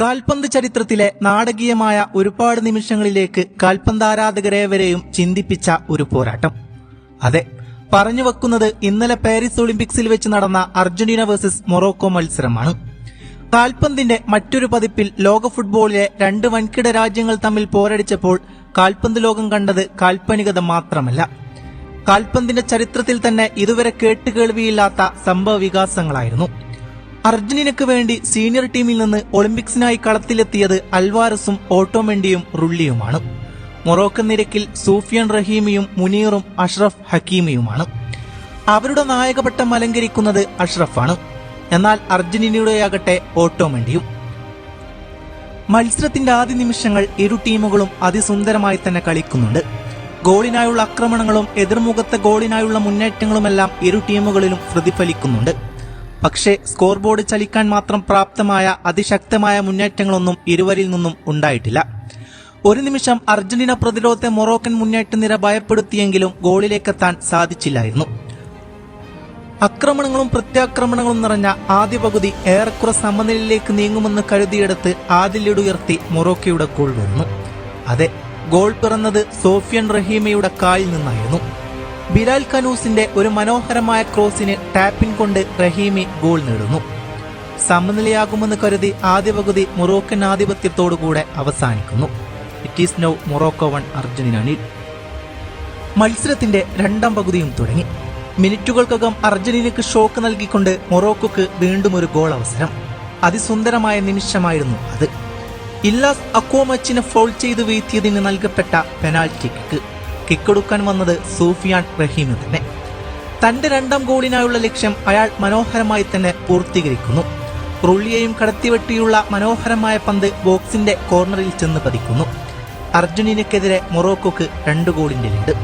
കാൽപന്ത് ചരിത്രത്തിലെ നാടകീയമായ ഒരുപാട് നിമിഷങ്ങളിലേക്ക് കാൽപന്ത് ആരാധകരേവരെയും ചിന്തിപ്പിച്ച ഒരു പോരാട്ടം. അതെ പറഞ്ഞു വെക്കുന്നത് ഇന്നലെ പാരീസ് ഒളിമ്പിക്സിൽ വെച്ച് നടന്ന അർജന്റീന വേഴ്സസ് മൊറോക്കോ മത്സരമാണ്. കാൽപന്തിന്റെ മറ്റൊരു പതിപ്പിൽ ലോക ഫുട്ബോളിലെ രണ്ട് വൻകിട രാജ്യങ്ങൾ തമ്മിൽ പോരടിച്ചപ്പോൾ കാൽപന്ത് ലോകം കണ്ടത് കാൽപ്പനികത മാത്രമല്ല. കാൽപന്തിന്റെ ചരിത്രത്തിൽ തന്നെ ഇതുവരെ കേട്ടുകേൾവിയില്ലാത്ത സംഭവ വികാസങ്ങളായിരുന്നു അർജന്റീനയ്ക്ക് വേണ്ടി സീനിയർ ടീമിൽ നിന്ന് ഒളിമ്പിക്സിനായി കളത്തിലെത്തിയത് അൽവാരസും ഓട്ടോമെന്റിയും റുള്ളിയുമാണ്. മൊറോക്കൻ നിരക്കിൽ സൂഫിയൻ റഹീമിയും മുനീറും അഷ്റഫ് ഹക്കീമിയുമാണ്. അവരുടെ നായകപട്ടം അലങ്കരിക്കുന്നത് അഷ്റഫാണ്. എന്നാൽ അർജന്റീനയുടെയാകട്ടെ ഓട്ടോമെന്റിയും മത്സരത്തിന്റെ ആദ്യ നിമിഷങ്ങൾ ഇരു ടീമുകളും അതിസുന്ദരമായി തന്നെ കളിക്കുന്നുണ്ട്. ഗോളിനായുള്ള ആക്രമണങ്ങളും എതിർമുഖത്തെ ഗോളിനായുള്ള മുന്നേറ്റങ്ങളുമെല്ലാം ഇരു ടീമുകളിലും പ്രതിഫലിക്കുന്നുണ്ട്. പക്ഷേ സ്കോർ ബോർഡ് ചലിക്കാൻ മാത്രം പ്രാപ്തമായ അതിശക്തമായ മുന്നേറ്റങ്ങളൊന്നും ഇരുവരിൽ നിന്നും ഉണ്ടായിട്ടില്ല. ഒരു നിമിഷം അർജന്റീന പ്രതിരോധത്തെ മൊറോക്കൻ മുന്നേറ്റ നിര ഭയപ്പെടുത്തിയെങ്കിലും ഗോളിലേക്കെത്താൻ സാധിച്ചില്ലായിരുന്നു. ആക്രമണങ്ങളും പ്രത്യാക്രമണങ്ങളും നിറഞ്ഞ ആദ്യ പകുതി ഏറെക്കുറെ സമനിലയിലേക്ക് നീങ്ങുമെന്ന് കരുതിയെടുത്ത് ആദിലിടുയർത്തി മൊറോക്കയുടെ ഗോൾ വന്നു. അതെ ഗോൾ പിറന്നത് സോഫിയൻ റഹീമയുടെ കാലിൽ നിന്നായിരുന്നു. ബിലാൽ കനൂസിന്റെ ഒരു മനോഹരമായ ക്രോസിന് ടാപ്പിൻ കൊണ്ട് റഹീമി ഗോൾ നേടുന്നു. സമനിലയാകുമെന്ന് കരുതി ആദ്യ പകുതി മൊറോക്കൻ ആധിപത്യത്തോടുകൂടെ അവസാനിക്കുന്നു. It is now Morocco one Argentina മത്സരത്തിന്റെ രണ്ടാം പകുതിയും തുടങ്ങി. മിനിറ്റുകൾക്കകം അർജന്റീനയ്ക്ക് ഷോക്ക് നൽകിക്കൊണ്ട് മൊറോക്കോക്ക് വീണ്ടും ഒരു ഗോൾ അവസരം. അതിസുന്ദരമായ നിമിഷമായിരുന്നു അത്. ഇല്ലാസ് അക്കോമച്ചിനെ ഫോൾ ചെയ്ത് വീഴ്ത്തിയതിന് നൽകപ്പെട്ട പെനാൽറ്റി കിക്ക് കിക്കെടുക്കാൻ വന്നത് സൂഫിയാൻ റഹീമ് തന്നെ. തന്റെ രണ്ടാം ഗോളിനായുള്ള ലക്ഷ്യം അയാൾ മനോഹരമായി തന്നെ പൂർത്തീകരിക്കുന്നു. റുള്ളിയെയും കടത്തിവെട്ടിയുള്ള മനോഹരമായ പന്ത് ബോക്സിന്റെ കോർണറിൽ ചെന്ന് പതിക്കുന്നു. അർജന്റീനയ്ക്കെതിരെ മൊറോക്കോക്ക് രണ്ട് ഗോളിന്റെ ലീഡ്.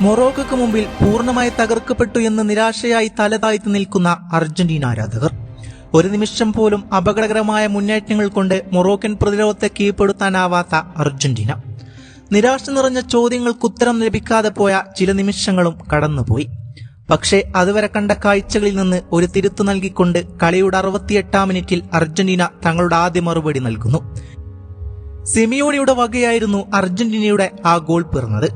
മൊറോക്കോക്ക് മുമ്പിൽ പൂർണമായി തകർക്കപ്പെട്ടു എന്ന് നിരാശയായി തലതാഴ്ത്തി നിൽക്കുന്ന അർജന്റീന ആരാധകർ. ഒരു നിമിഷം പോലും അപകടകരമായ മുന്നേറ്റങ്ങൾ കൊണ്ട് മൊറോക്കൻ പ്രതിരോധത്തെ കീഴ്പ്പെടുത്താനാവാത്ത അർജന്റീന. നിരാശ നിറഞ്ഞ ചോദ്യങ്ങൾക്ക് ഉത്തരം ലഭിക്കാതെ പോയ ചില നിമിഷങ്ങളും കടന്നുപോയി. പക്ഷേ അതുവരെ കണ്ട കാഴ്ചകളിൽ നിന്ന് ഒരു തിരുത്തു നൽകിക്കൊണ്ട് കളിയുടെ അറുപത്തിയെട്ടാം മിനിറ്റിൽ അർജന്റീന തങ്ങളുടെ ആദ്യ മറുപടി നൽകുന്നു. സെമിയോണിയുടെ വകയായിരുന്നു അർജന്റീനയുടെ ആ ഗോൾ പിറന്നത്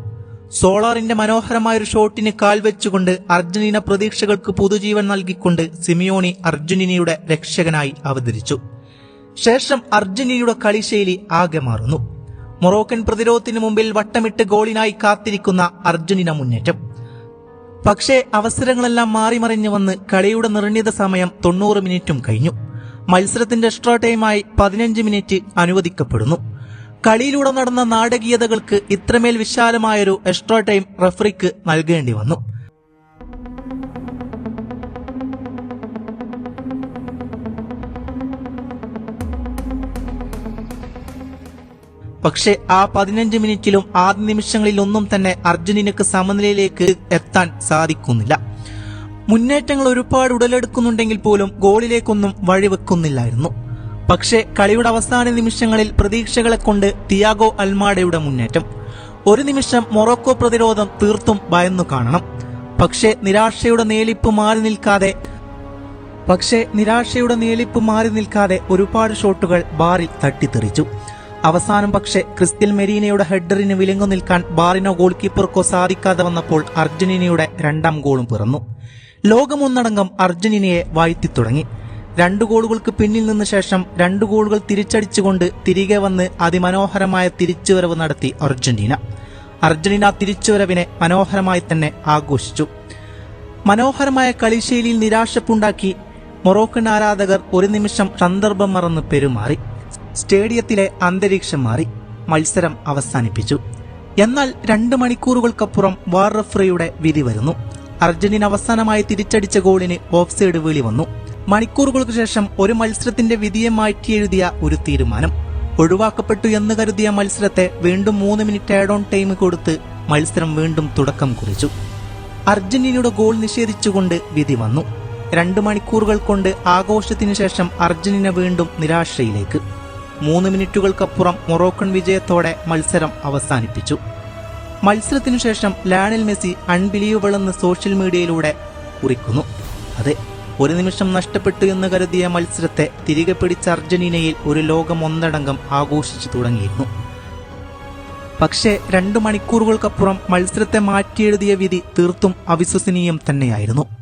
സോളാറിന്റെ മനോഹരമായ ഒരു ഷോട്ടിന് കാൽ വെച്ചുകൊണ്ട് അർജന്റീന പ്രതീക്ഷകൾക്ക് പുതുജീവൻ നൽകിക്കൊണ്ട് സിമിയോണി അർജന്റീനയുടെ രക്ഷകനായി അവതരിച്ചു. ശേഷം അർജന്റീനയുടെ കളിശൈലി ആകെ മാറുന്നു. മൊറോക്കൻ പ്രതിരോധത്തിന് മുമ്പിൽ വട്ടമിട്ട് ഗോളിനായി കാത്തിരിക്കുന്ന അർജന്റീന മുന്നേറ്റം. പക്ഷേ അവസരങ്ങളെല്ലാം മാറിമറിഞ്ഞു വന്ന് കളിയുടെ നിർണിത സമയം തൊണ്ണൂറ് മിനിറ്റും കഴിഞ്ഞു. മത്സരത്തിന്റെ എക്സ്ട്രാ ടൈമായി പതിനഞ്ച് മിനിറ്റ് അനുവദിക്കപ്പെടുന്നു. കളിയിലൂടെ നടന്ന നാടകീയതകൾക്ക് ഇത്രമേൽ വിശാലമായൊരു എക്സ്ട്രാ ടൈം റഫറിക്ക് നൽകേണ്ടി വന്നു. പക്ഷേ ആ പതിനഞ്ച് മിനിറ്റിലും ആദ്യ നിമിഷങ്ങളിൽ ഒന്നും തന്നെ അർജുനിനക്ക് സമനിലയിലേക്ക് എത്താൻ സാധിക്കുന്നില്ല. മുന്നേറ്റങ്ങൾ ഒരുപാട് ഉടലെടുക്കുന്നുണ്ടെങ്കിൽ പോലും ഗോളിലേക്കൊന്നും വഴിവെക്കുന്നില്ലായിരുന്നു. പക്ഷേ കളിയുടെ അവസാന നിമിഷങ്ങളിൽ പ്രതീക്ഷകളെ കൊണ്ട് തിയാഗോ അൽമാഡയുടെ മുന്നേറ്റം. ഒരു നിമിഷം മൊറോക്കോ പ്രതിരോധം തീർത്തും ഭയന്നു കാണണം. പക്ഷേ നിരാശയുടെ നേലിപ്പ് മാറി നിൽക്കാതെ പക്ഷേ നിരാശയുടെ നേലിപ്പ് മാറി നിൽക്കാതെ ഒരുപാട് ഷോട്ടുകൾ ബാറിൽ തട്ടിത്തെറിച്ചു. അവസാനം പക്ഷേ ക്രിസ്ത്യൽ മെരീനയുടെ ഹെഡറിന് വിലങ്ങു നിൽക്കാൻ ബാറിനോ ഗോൾ കീപ്പർക്കോ സാധിക്കാതെ വന്നപ്പോൾ അർജന്റീനയുടെ രണ്ടാം ഗോളും പിറന്നു. ലോകമൊന്നടങ്കം അർജന്റീനയെ വാഴ്ത്തി തുടങ്ങി രണ്ടു ഗോളുകൾക്ക് പിന്നിൽ നിന്ന ശേഷം രണ്ടു ഗോളുകൾ തിരിച്ചടിച്ചുകൊണ്ട് തിരികെ വന്ന് അതിമനോഹരമായ തിരിച്ചുവരവ് നടത്തി അർജന്റീന. അർജന്റീന തിരിച്ചുവരവിനെ മനോഹരമായി തന്നെ ആഘോഷിച്ചു. മനോഹരമായ കളിശൈലിയിൽ നിരാശപ്പുണ്ടാക്കി മൊറോക്കൻ ആരാധകർ ഒരു നിമിഷം സന്ദർഭം മറന്ന് പെരുമാറി. സ്റ്റേഡിയത്തിലെ അന്തരീക്ഷം മാറി മത്സരം അവസാനിപ്പിച്ചു. എന്നാൽ രണ്ട് മണിക്കൂറുകൾക്കപ്പുറം വാർ റഫറിയുടെ വിധി വരുന്നു. അർജന്റീന അവസാനമായി തിരിച്ചടിച്ച ഗോളിന് ഓഫ് സൈഡ് വിളി വന്നു. മണിക്കൂറുകൾക്ക് ശേഷം ഒരു മത്സരത്തിന്റെ വിധിയെ മാറ്റിയെഴുതിയ ഒരു തീരുമാനം. ഒഴിവാക്കപ്പെട്ടു എന്ന് കരുതിയ മത്സരത്തെ വീണ്ടും മൂന്ന് മിനിറ്റ് ആഡ് ഓൺ ടൈം കൊടുത്ത് മത്സരം വീണ്ടും തുടക്കം കുറിച്ചു. അർജന്റീനയുടെ ഗോൾ നിഷേധിച്ചുകൊണ്ട് വിധി വന്നു. രണ്ട് മണിക്കൂറുകൾ കൊണ്ട് ആഘോഷത്തിനു ശേഷം അർജന്റീന വീണ്ടും നിരാശയിലേക്ക്. മൂന്ന് മിനിറ്റുകൾക്കപ്പുറം മൊറോക്കൺ വിജയത്തോടെ മത്സരം അവസാനിപ്പിച്ചു. മത്സരത്തിനു ശേഷം മെസ്സി അൺബിലീവബിൾ എന്ന് സോഷ്യൽ മീഡിയയിലൂടെ കുറിക്കുന്നു. അതെ ഒരു നിമിഷം നഷ്ടപ്പെട്ടു എന്ന് കരുതിയ മത്സരത്തെ തിരികെ പിടിച്ച അർജന്റീനയിൽ ഒരു ലോകം ഒന്നടങ്കം ആഘോഷിച്ചു തുടങ്ങിയിരുന്നു. പക്ഷേ രണ്ടു മണിക്കൂറുകൾക്കപ്പുറം മത്സരത്തെ മാറ്റിയെഴുതിയ വിധി തീർത്തും അവിശ്വസനീയം തന്നെയായിരുന്നു.